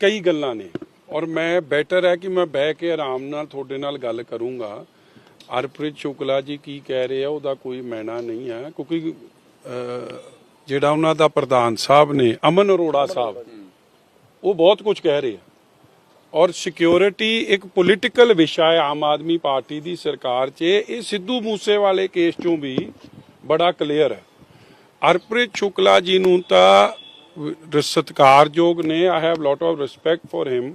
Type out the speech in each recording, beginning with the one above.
ਕਈ ਗੱਲਾਂ ਨੇ। ਔਰ ਮੈਂ ਬੈਟਰ ਹੈ ਕਿ ਮੈਂ ਬਹਿ ਕੇ ਆਰਾਮ ਨਾਲ ਤੁਹਾਡੇ ਨਾਲ ਗੱਲ ਕਰੂੰਗਾ। ਹਰਪ੍ਰੀਤ ਸ਼ੁਕਲਾ ਜੀ ਕੀ ਕਹਿ ਰਹੇ ਆ ਉਹਦਾ ਕੋਈ ਮੈਨਾ ਨਹੀਂ ਹੈ। ਕਿਉਂਕਿ ਜਿਹੜਾ ਉਹਨਾਂ ਦਾ ਪ੍ਰਧਾਨ ਸਾਹਿਬ ਨੇ ਅਮਨ ਅਰੋੜਾ ਸਾਹਿਬ ਉਹ ਬਹੁਤ ਕੁਝ ਕਹਿ ਰਹੇ ਆ। ਔਰ ਸਿਕਿਉਰਿਟੀ ਇੱਕ ਪੋਲੀਟੀਕਲ ਵਿਸ਼ਾ ਹੈ ਆਮ ਆਦਮੀ ਪਾਰਟੀ ਦੀ ਸਰਕਾਰ 'ਚ। ਇਹ ਸਿੱਧੂ ਮੂਸੇ ਵਾਲੇ ਕੇਸ 'ਚੋਂ ਵੀ ਬੜਾ ਕਲੀਅਰ ਹੈ। ਹਰਪ੍ਰੀਤ ਸ਼ੁਕਲਾ ਜੀ ਨੂੰ ਤਾਂ ਸਤਿਕਾਰਯੋਗ ਨੇ I have lot of respect for him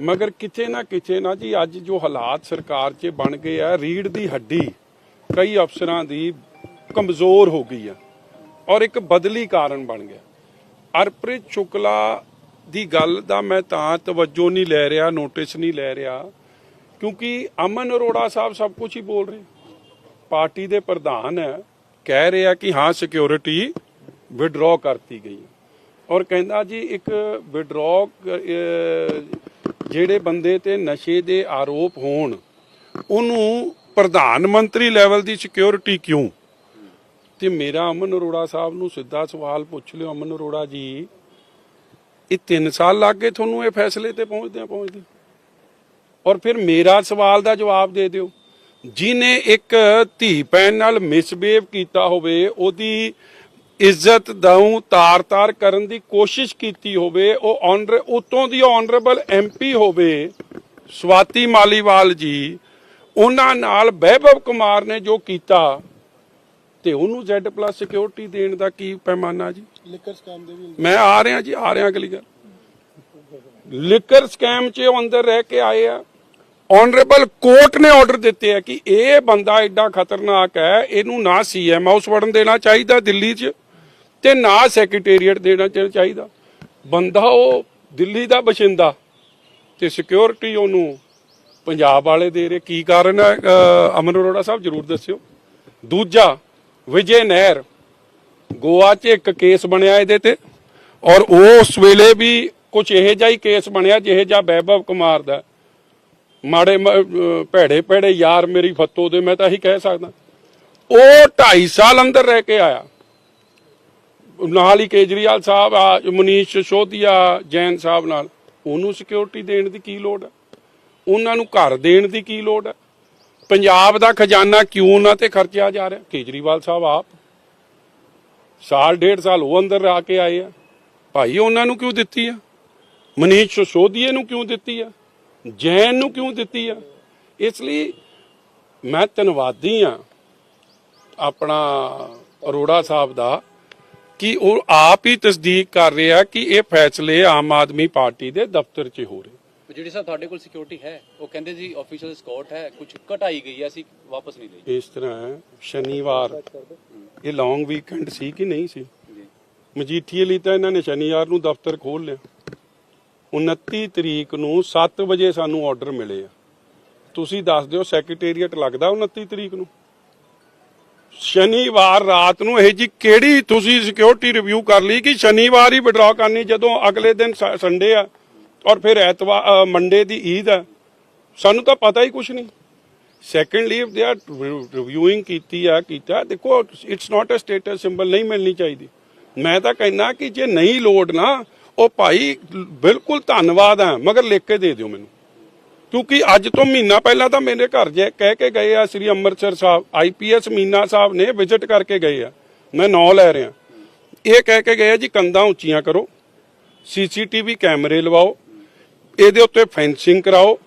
ਮਗਰ ਕਿਤੇ ਨਾ ਕਿਤੇ ਨਾ ਜੀ, ਅੱਜ ਜੋ ਹਾਲਾਤ ਸਰਕਾਰ 'ਚ ਬਣ ਗਏ ਆ ਰੀੜ ਦੀ ਹੱਡੀ ਕਈ ਅਫਸਰਾਂ ਦੀ ਕਮਜ਼ੋਰ ਹੋ ਗਈ ਆ ਔਰ ਇੱਕ ਬਦਲੀ ਕਾਰਨ ਬਣ ਗਿਆ। ਅਰਪ੍ਰੀਤ ਸ਼ੁਕਲਾ ਦੀ ਗੱਲ ਦਾ ਮੈਂ ਤਾਂ ਤਵੱਜੋ ਨਹੀਂ ਲੈ ਰਿਹਾ ਨੋਟਿਸ ਨਹੀਂ ਲੈ ਰਿਹਾ, ਕਿਉਂਕਿ ਅਮਨ ਅਰੋੜਾ ਸਾਹਿਬ ਸਭ ਕੁਝ ਹੀ ਬੋਲ ਰਹੇ ਪਾਰਟੀ ਦੇ ਪ੍ਰਧਾਨ ਹੈ, ਕਹਿ ਰਿਹਾ ਕਿ ਹਾਂ ਸਿਕਿਉਰਿਟੀ ਵਿਡਰਾਅ ਕਰਤੀ ਗਈ ਔਰ ਕਹਿੰਦਾ ਜੀ, ਇੱਕ ਵਿਡਰਾਅ ਜਿਹੜੇ ਬੰਦੇ ਤੇ ਨਸ਼ੇ ਦੇ ਆਰੋਪ ਹੋਣ, ਉਹਨੂੰ ਪ੍ਰਧਾਨ ਮੰਤਰੀ ਲੈਵਲ ਦੀ ਸਿਕਿਉਰਿਟੀ ਕਿਉਂ? ਤੇ ਮੇਰਾ ਅਮਨ ਅਰੋੜਾ ਸਾਹਿਬ ਨੂੰ ਸਿੱਧਾ ਸਵਾਲ ਪੁੱਛ ਲਿਓ ਅਮਨ ਅਰੋੜਾ ਜੀ। ਇਹ 3 ਸਾਲ ਲੱਗ ਗਏ ਤੁਹਾਨੂੰ ਇਹ ਫੈਸਲੇ ਤੇ ਪਹੁੰਚਦਿਆਂ ਪਹੁੰਚਦੇ ਔਰ ਫਿਰ ਮੇਰਾ ਸਵਾਲ ਦਾ ਜਵਾਬ ਦੇ ਦਿਓ। ਜਿਨੇ ਇੱਕ ਧੀ ਭੈਣ ਨਾਲ ਮਿਸਬੀਹੇਵ ਕੀਤਾ ਹੋਵੇ, ਉਹਦੀ ਇੱਜ਼ਤ ਦਾਉ ਤਾਰ-ਤਾਰ ਕਰਨ ਦੀ ਕੋਸ਼ਿਸ਼ ਕੀਤੀ ਹੋਵੇ ਉਹ ਆਨਰ ਉਤੋਂ ਦੀ ਆਨਰੇਬਲ ਐਮਪੀ ਹੋਵੇ ਸਵਾਤੀ ਮਾਲੀਵਾਲ ਜੀ ਉਹਨਾਂ ਨਾਲ ਵੈਭਵ ਕੁਮਾਰ ਨੇ ਜੋ ਕੀਤਾ ਤੇ ਉਹਨੂੰ Z+ ਸਿਕਿਉਰਿਟੀ ਦੇਣ ਦਾ ਕੀ ਪੈਮਾਨਾ ਜੀ? ਲਿਕਰ ਸਕੈਮ ਦੇ ਵੀ ਮੈਂ ਆ ਰਿਹਾ ਜੀ ਆ ਰਿਹਾ ਅਗਲੀ ਗੱਲ। ਲਿਕਰ ਸਕੈਮ 'ਚ ਉਹ ਅੰਦਰ ਰਹਿ ਕੇ ਆਏ ਆ। ਆਨਰੇਬਲ ਕੋਰਟ ਨੇ ਆਰਡਰ ਦਿੱਤੇ ਆ ਕਿ ਇਹ ਬੰਦਾ ਐਡਾ ਖਤਰਨਾਕ ਹੈ ਇਹਨੂੰ ਨਾ ਸੀਐਮ ਹਾਊਸ ਵੜਨ ਦੇਣਾ ਚਾਹੀਦਾ ਦਿੱਲੀ 'ਚ। ਤੇ ਨਾ ਸੈਕਟਰੀਏਟ ਦੇਣਾ ਚਾਹੀਦਾ। ਬੰਦਾ ਉਹ ਦਿੱਲੀ ਦਾ ਬਸ਼ਿੰਦਾ ਤੇ ਸਿਕਿਉਰਿਟੀ ਉਹਨੂੰ ਪੰਜਾਬ ਵਾਲੇ ਦੇ ਰਹੇ। ਕੀ ਕਾਰਨ ਹੈ? ਅਮਨ ਅਰੋੜਾ ਸਾਹਿਬ ਜਰੂਰ ਦੱਸਿਓ। ਦੂਜਾ, ਵਿਜੇ ਨਹਿਰ। ਗੋਆ 'ਚ ਇੱਕ ਕੇਸ ਬਣਿਆ ਇਹਦੇ ਤੇ ਔਰ ਉਸ ਵੇਲੇ ਵੀ ਕੁਝ ਇਹੋ ਜਿਹਾ ਹੀ ਕੇਸ ਬਣਿਆ ਜਿਹੇ ਜਿਹਾ ਵੈਭਵ ਕੁਮਾਰ ਦਾ। ਮਾੜੇ ਮ- ਭੈੜੇ ਭੈੜੇ ਯਾਰ ਮੇਰੀ ਫੱਤੋ ਦੇ ਮੈਂ ਤਾਂ ਇਹੀ ਕਹਿ ਸਕਦਾ। ਉਹ 2.5 ਸਾਲ ਅੰਦਰ ਰਹਿ ਕੇ ਆਇਆ। ਨਾਲ ਹੀ ਕੇਜਰੀਵਾਲ ਸਾਹਿਬ, ਆ ਮਨੀਸ਼ ਸਿਸੋਦੀਆ ਜੈਨ ਸਾਹਿਬ ਨਾਲ, ਉਹਨੂੰ ਸਿਕਿਉਰਿਟੀ ਦੇਣ ਦੀ ਕੀ ਲੋੜ ਹੈ ਉਹਨਾਂ ਨੂੰ ਘਰ ਦੇਣ ਦੀ ਕੀ ਲੋੜ ਹੈ ਪੰਜਾਬ ਦਾ ਖਜ਼ਾਨਾ ਕਿਉਂ ਉਹਨਾਂ ਤੇ ਖਰਚਿਆ ਜਾ ਰਿਹਾ? ਕੇਜਰੀਵਾਲ ਸਾਹਿਬ ਆਪ ਸਾਲ, ਡੇਢ ਸਾਲ ਉਹ ਅੰਦਰ ਆ ਕੇ ਆਏ ਆ। ਭਾਈ, ਉਹਨਾਂ ਨੂੰ ਕਿਉਂ ਦਿੱਤੀ ਆ? ਮਨੀਸ਼ ਸਿਸੋਦੀਏ ਨੂੰ ਕਿਉਂ ਦਿੱਤੀ ਆ? ਜੈਨ ਨੂੰ ਕਿਉਂ ਦਿੱਤੀ ਆ? ਇਸ ਲਈ ਮੈਂ ਧੰਨਵਾਦੀ ਆ ਆਪਣਾ ਅਰੋੜਾ ਸਾਹਿਬ ਦਾ ਕਿ ਉਹ ਆਪ ਹੀ ਤਸਦੀਕ ਕਰ ਰਿਹਾ ਕਿ ਇਹ ਫੈਸਲੇ ਆਮ ਆਦਮੀ ਪਾਰਟੀ ਦੇ ਦਫ਼ਤਰ 'ਚ ਹੋ ਰਹੇ। ਜਿਹੜੀ ਸਾਹਿਬ ਤੁਹਾਡੇ ਕੋਲ ਸਿਕਿਉਰਿਟੀ ਹੈ ਉਹ ਕਹਿੰਦੇ ਜੀ ਆਫੀਸ਼ੀਅਲ ਸਕਾਟ ਹੈ ਕੁਝ ਘਟਾਈ ਗਈ ਹੈ ਅਸੀਂ ਵਾਪਸ ਨਹੀਂ ਲਈ। ਇਸ ਤਰ੍ਹਾਂ ਸ਼ਨੀਵਾਰ। ਇਹ ਲੌਂਗ ਵੀਕਐਂਡ ਸੀ ਕਿ ਨਹੀਂ ਸੀ? ਜੀ। ਮਜੀਠੀਏ ਲਈ ਤਾਂ ਇਹਨਾਂ ਨੇ ਸ਼ਨੀਵਾਰ ਨੂੰ ਦਫ਼ਤਰ ਖੋਲ ਲਿਆ। 29 ਤਰੀਕ ਨੂੰ 7 ਵਜੇ ਸਾਨੂੰ ਆਰਡਰ ਮਿਲੇ ਆ। ਤੁਸੀਂ ਦੱਸ ਦਿਓ ਸੈਕਟਰੀਏਟ ਲੱਗਦਾ 29 ਤਰੀਕ ਨੂੰ? ਸ਼ਨੀਵਾਰ ਰਾਤ ਨੂੰ ਇਹ ਜੀ ਕਿਹੜੀ ਤੁਸੀਂ ਸਿਕਿਉਰਿਟੀ ਰਿਵਿਊ ਕਰ ਲਈ ਕਿ ਸ਼ਨੀਵਾਰ ਹੀ ਵਿਡਰਾ ਕਰਨੀ ਜਦੋਂ ਅਗਲੇ ਦਿਨ ਸੰਡੇ ਆ ਔਰ ਫਿਰ ਐਤਵਾਰ ਮੰਡੇ ਦੀ ਈਦ ਆ? ਸਾਨੂੰ ਤਾਂ ਪਤਾ ਹੀ ਕੁਝ ਨਹੀਂ। Secondly if they are reviewing ਕੀਤੀ ਆ, ਕੀਤਾ, ਦੇਖੋ it's not a status symbol ਨਹੀਂ ਮਿਲਣੀ ਚਾਹੀਦੀ। ਮੈਂ ਤਾਂ ਕਹਿਣਾ ਕਿ ਜੇ ਨਹੀਂ ਲੋਡ ਨਾ, ਉਹ ਭਾਈ ਬਿਲਕੁਲ ਧੰਨਵਾਦ ਹੈ ਮਗਰ ਲਿਖ ਕੇ ਦੇ ਦਿਓ ਮੈਨੂੰ। ਕਿਉਂਕਿ ਅੱਜ ਤੋਂ ਮਹੀਨਾ ਪਹਿਲਾਂ ਤਾਂ ਮੇਰੇ ਘਰ ਜੇ ਕਹਿ ਕੇ ਗਏ ਆ ਸ੍ਰੀ ਅੰਮ੍ਰਿਤਸਰ ਸਾਹਿਬ ਆਈਪੀਐਸ ਮੀਨਾ ਸਾਹਿਬ ਨੇ ਵਿਜ਼ਿਟ ਕਰਕੇ ਗਏ ਆ। ਮੈਂ ਨੌ ਲੈ ਰਿਹਾ। ਇਹ ਕਹਿ ਕੇ ਗਏ ਆ ਜੀ, ਕੰਧਾਂ ਉੱਚੀਆਂ ਕਰੋ ਸੀਸੀਟੀਵੀ ਕੈਮਰੇ ਲਵਾਓ, ਇਹਦੇ ਉੱਤੇ ਫੈਂਸਿੰਗ ਕਰਾਓ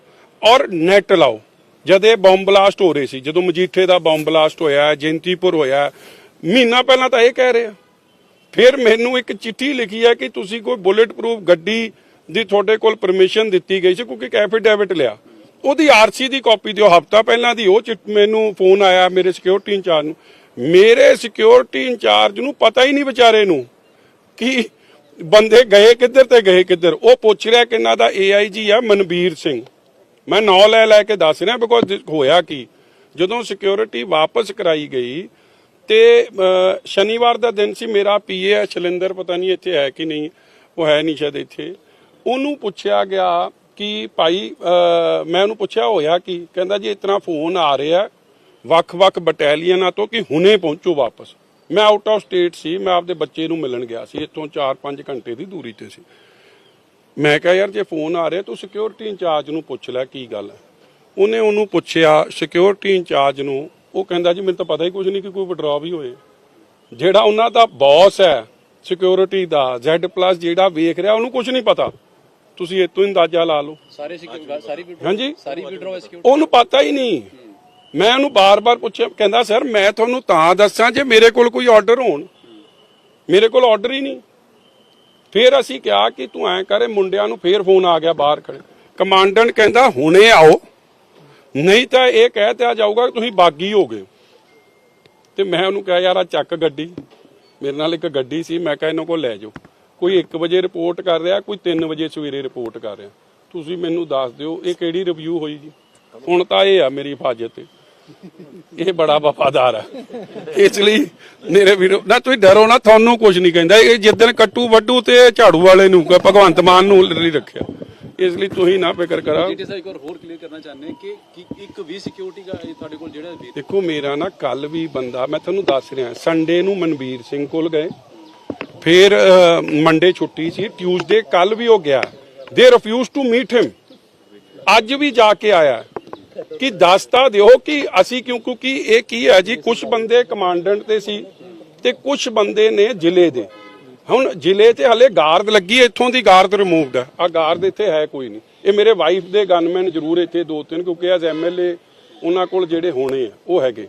ਔਰ ਨੈਟ ਲਾਓ। ਜਦ ਇਹ ਬੰਬ ਬਲਾਸਟ ਹੋ ਰਹੇ ਸੀ, ਜਦੋਂ ਮਜੀਠੇ ਦਾ ਬੰਬ ਬਲਾਸਟ ਹੋਇਆ, ਜੈਂਤੀਪੁਰ ਹੋਇਆ, ਮਹੀਨਾ ਪਹਿਲਾਂ ਤਾਂ ਇਹ ਕਹਿ ਰਹੇ ਆ। ਫਿਰ ਮੈਨੂੰ ਇੱਕ ਚਿੱਠੀ ਲਿਖੀ ਹੈ ਕਿ ਤੁਸੀਂ ਕੋਈ ਬੁਲੇਟ ਪ੍ਰੂਫ ਗੱਡੀ ਦੀ ਤੁਹਾਡੇ ਕੋਲ ਪਰਮਿਸ਼ਨ ਦਿੱਤੀ ਗਈ ਸੀ, ਕਿਉਂਕਿ ਇੱਕ ਐਫੀਡੈਵਿਟ ਲਿਆ। ਉਹਦੀ ਆਰਸੀ ਦੀ ਕਾਪੀ ਦਿਓ। ਹਫਤਾ ਪਹਿਲਾਂ ਦੀ ਉਹ ਚਿੱਠ ਮੈਨੂੰ ਫੋਨ ਆਇਆ ਮੇਰੇ ਸਿਕਿਉਰਿਟੀ ਇੰਚਾਰਜ ਨੂੰ। ਮੇਰੇ ਸਿਕਿਉਰਿਟੀ ਇੰਚਾਰਜ ਨੂੰ ਪਤਾ ਹੀ ਨਹੀਂ ਵਿਚਾਰੇ ਨੂੰ ਕਿ ਬੰਦੇ ਗਏ ਕਿੱਧਰ ਤੇ ਗਏ ਕਿੱਧਰ। ਉਹ ਪੁੱਛ ਰਿਹਾ ਕਿ ਇਹਨਾਂ ਦਾ ਏਆਈਜੀ ਆ, ਮਨਬੀਰ ਸਿੰਘ। ਮੈਂ ਨਾਂ ਲੈ ਲੈ ਕੇ ਦੱਸ ਰਿਹਾ ਬਿਕੋਜ਼ ਹੋਇਆ ਕੀ। ਜਦੋਂ ਸਿਕਿਉਰਿਟੀ ਵਾਪਸ ਕਰਾਈ ਗਈ ਤੇ ਸ਼ਨੀਵਾਰ ਦਾ ਦਿਨ ਸੀ, ਮੇਰਾ ਪੀਏ ਹੈ, ਸ਼ਲਿੰਦਰ, ਪਤਾ ਨਹੀਂ ਇੱਥੇ ਹੈ ਕਿ ਨਹੀਂ, ਉਹ ਹੈ ਨਹੀਂ ਸ਼ਾਇਦ ਇੱਥੇ। ਉਹਨੂੰ ਪੁੱਛਿਆ ਗਿਆ ਕਿ ਭਾਈ ਮੈਂ ਉਹਨੂੰ ਪੁੱਛਿਆ ਹੋਇਆ ਕਿ ਕਹਿੰਦਾ ਜੀ ਇਤਨਾ ਫੋਨ ਆ ਰਿਹਾ ਵੱਖ-ਵੱਖ ਬਟਾਲੀਅਨਾਂ ਤੋਂ ਕਿ ਹੁਣੇ ਪਹੁੰਚੋ ਵਾਪਸ। ਮੈਂ ਆਊਟ ਆਫ ਸਟੇਟ ਸੀ, ਮੈਂ ਆਪਦੇ ਬੱਚੇ ਨੂੰ ਮਿਲਣ ਗਿਆ ਸੀ, ਇੱਥੋਂ 4-5 ਘੰਟੇ ਦੀ ਦੂਰੀ ਤੇ ਸੀ। ਮੈਂ ਕਿਹਾ, ਯਾਰ, ਜੇ ਫੋਨ ਆ ਰਿਹਾ, ਤੂੰ ਸਿਕਿਉਰਿਟੀ ਇੰਚਾਰਜ ਨੂੰ ਪੁੱਛ ਲੈ ਕੀ ਗੱਲ ਹੈ? ਉਹਨੇ ਉਹਨੂੰ ਪੁੱਛਿਆ ਸਿਕਿਉਰਿਟੀ ਇੰਚਾਰਜ ਨੂੰ, ਉਹ ਕਹਿੰਦਾ ਜੀ, ਮੈਨੂੰ ਤਾਂ ਪਤਾ ਹੀ ਕੁਝ ਨਹੀਂ ਕਿ ਕੋਈ ਵਿਡਰਾ ਵੀ ਹੋਏ। ਜਿਹੜਾ ਉਹਨਾਂ ਦਾ ਬੌਸ ਹੈ ਸਿਕਿਉਰਿਟੀ ਦਾ, Z+ ਜਿਹੜਾ ਵੇਖ ਰਿਹਾ, ਉਹਨੂੰ ਕੁਝ ਨਹੀਂ ਪਤਾ। ਤੁਸੀਂ ਇਹ ਤੋਂ ਹੀ ਅੰਦਾਜ਼ਾ ਲਾ ਲਓ। ਸਾਰੇ ਸਿਕਿਉਰਿਟੀ ਸਾਰੀ withdraw- ਹਾਂਜੀ। ਸਾਰੀ ਵਿਡਰੋ ਸਿਕਿਉਰਿਟੀ ਉਹਨੂੰ ਪਤਾ ਹੀ ਨਹੀਂ। ਮੈਂ ਉਹਨੂੰ ਬਾਰ-ਬਾਰ ਪੁੱਛਿਆ ਕਹਿੰਦਾ ਸਰ ਮੈਂ ਤੁਹਾਨੂੰ ਤਾਂ ਦੱਸਾਂ ਜੇ ਮੇਰੇ ਕੋਲ ਕੋਈ ਆਰਡਰ ਹੋਣ। ਮੇਰੇ ਕੋਲ ਆਰਡਰ ਹੀ ਨਹੀਂ। ਫਿਰ ਅਸੀਂ ਕਿਹਾ ਕਿ ਤੂੰ ਐਂ ਕਰੇ ਮੁੰਡਿਆਂ ਨੂੰ ਫੇਰ ਫੋਨ ਆ ਗਿਆ ਬਾਹਰ ਖੜੇ। ਕਮਾਂਡੈਂਟ ਕਹਿੰਦਾ ਹੁਣੇ ਆਓ। ਨਹੀਂ ਤਾਂ ਇਹ ਕਹਿ ਤੇ ਆ ਜਾਊਗਾ ਕਿ ਤੁਸੀਂ ਬਾਗੀ ਹੋ ਗਏ ਤੇ ਮੈਂ ਉਹਨੂੰ ਕਿਹਾ ਯਾਰ ਆ ਚੱਕ ਗੱਡੀ। ਮੇਰੇ ਨਾਲ ਇੱਕ ਗੱਡੀ ਸੀ ਮੈਂ ਕਿਹਾ ਇਹਨਾਂ ਕੋਲ ਲੈ ਜਾਓ। ਕੋਈ 1 ਵਜੇ ਰਿਪੋਰਟ ਕਰ ਰਿਹਾ ਕੋਈ 3 ਵਜੇ ਸਵੇਰੇ ਰਿਪੋਰਟ ਕਰ ਰਿਹਾ। ਤੁਸੀਂ ਮੈਨੂੰ ਦੱਸ ਦਿਓ ਇਹ ਕਿਹੜੀ ਰਿਵਿਊ ਹੋਈ ਜੀ? ਹੁਣ ਤਾਂ ਇਹ ਆ ਮੇਰੀ ਹਿਫਾਜ਼ਤ ਤੇ। ਇਹ ਬੜਾ ਵਫਾਦਾਰ ਆ। ਇਸ ਲਈ ਮੇਰੇ ਵੀਰੋ ਨਾ ਤੁਸੀਂ ਡਰੋ ਨਾ ਤੁਹਾਨੂੰ ਕੁਝ ਨਹੀਂ ਕਹਿੰਦਾ। ਇਹ ਜਿੱਦਣ ਕੱਟੂ ਵੱਡੂ ਤੇ ਝਾੜੂ ਵਾਲੇ ਨੂੰ ਭਗਵੰਤ ਮਾਨ ਨੂੰ ਨਹੀਂ ਰੱਖਿਆ। ਇਸ ਲਈ ਤੁਸੀਂ ਨਾ ਫਿਕਰ ਕਰਾ। ਜੀ ਸਾਹਿਬ ਇੱਕ ਵਾਰ ਹੋਰ ਕਲੀਅਰ ਕਰਨਾ ਚਾਹੁੰਦੇ ਕਿ ਇੱਕ ਵੀ ਸਿਕਿਉਰਿਟੀ ਦਾ ਤੁਹਾਡੇ ਕੋਲ ਜਿਹੜਾ ਦੇਖੋ ਮੇਰਾ ਨਾ ਕੱਲ ਵੀ ਬੰਦਾ ਮੈਂ ਤੁਹਾਨੂੰ ਦੱਸ ਰਿਹਾ ਸੰਡੇ ਨੂੰ ਮਨਵੀਰ ਸਿੰਘ ਕੋਲ ਗਏ। ਫਿਰ ਮੰਡੇ ਛੁੱਟੀ ਸੀ ਟਿਊਜ਼ਡੇ ਕੱਲ ਵੀ ਹੋ ਗਿਆ। ਦੇ ਰਿਫਿਊਜ਼ ਟੂ ਮੀਟ ਹਿਮ ਅੱਜ ਵੀ ਜਾ ਕੇ ਆਇਆ। ਕਿ ਦੱਸਤਾ ਦਿਓ ਕਿ ਅਸੀਂ ਕਿਉਂ, ਕਿਉਂਕਿ ਇਹ ਕੀ ਹੈ ਜੀ ਕੁਝ ਬੰਦੇ ਕਮਾਂਡੈਂਟ ਤੇ ਸੀ ਤੇ ਕੁਝ ਬੰਦੇ ਨੇ ਜ਼ਿਲ੍ਹੇ ਦੇ। ਹੁਣ ਜ਼ਿਲ੍ਹੇ ਤੇ ਹਲੇ ਗਾਰਦ ਲੱਗੀ ਇੱਥੋਂ ਦੀ ਗਾਰਡ ਰਿਮੂਵਡ ਹੈ। ਆ ਗਾਰਦ ਇੱਥੇ ਹੈ ਕੋਈ ਨਹੀਂ। ਇਹ ਮੇਰੇ ਵਾਈਫ ਦੇ ਗਨਮੈਨ ਜ਼ਰੂਰ ਇੱਥੇ ਦੋ ਤਿੰਨ, ਕਿਉਂਕਿ ਐਜ਼ ਐਮਐਲਏ ਉਹਨਾਂ ਕੋਲ ਜਿਹੜੇ ਹੋਣੇ ਆ, ਉਹ ਹੈਗੇ।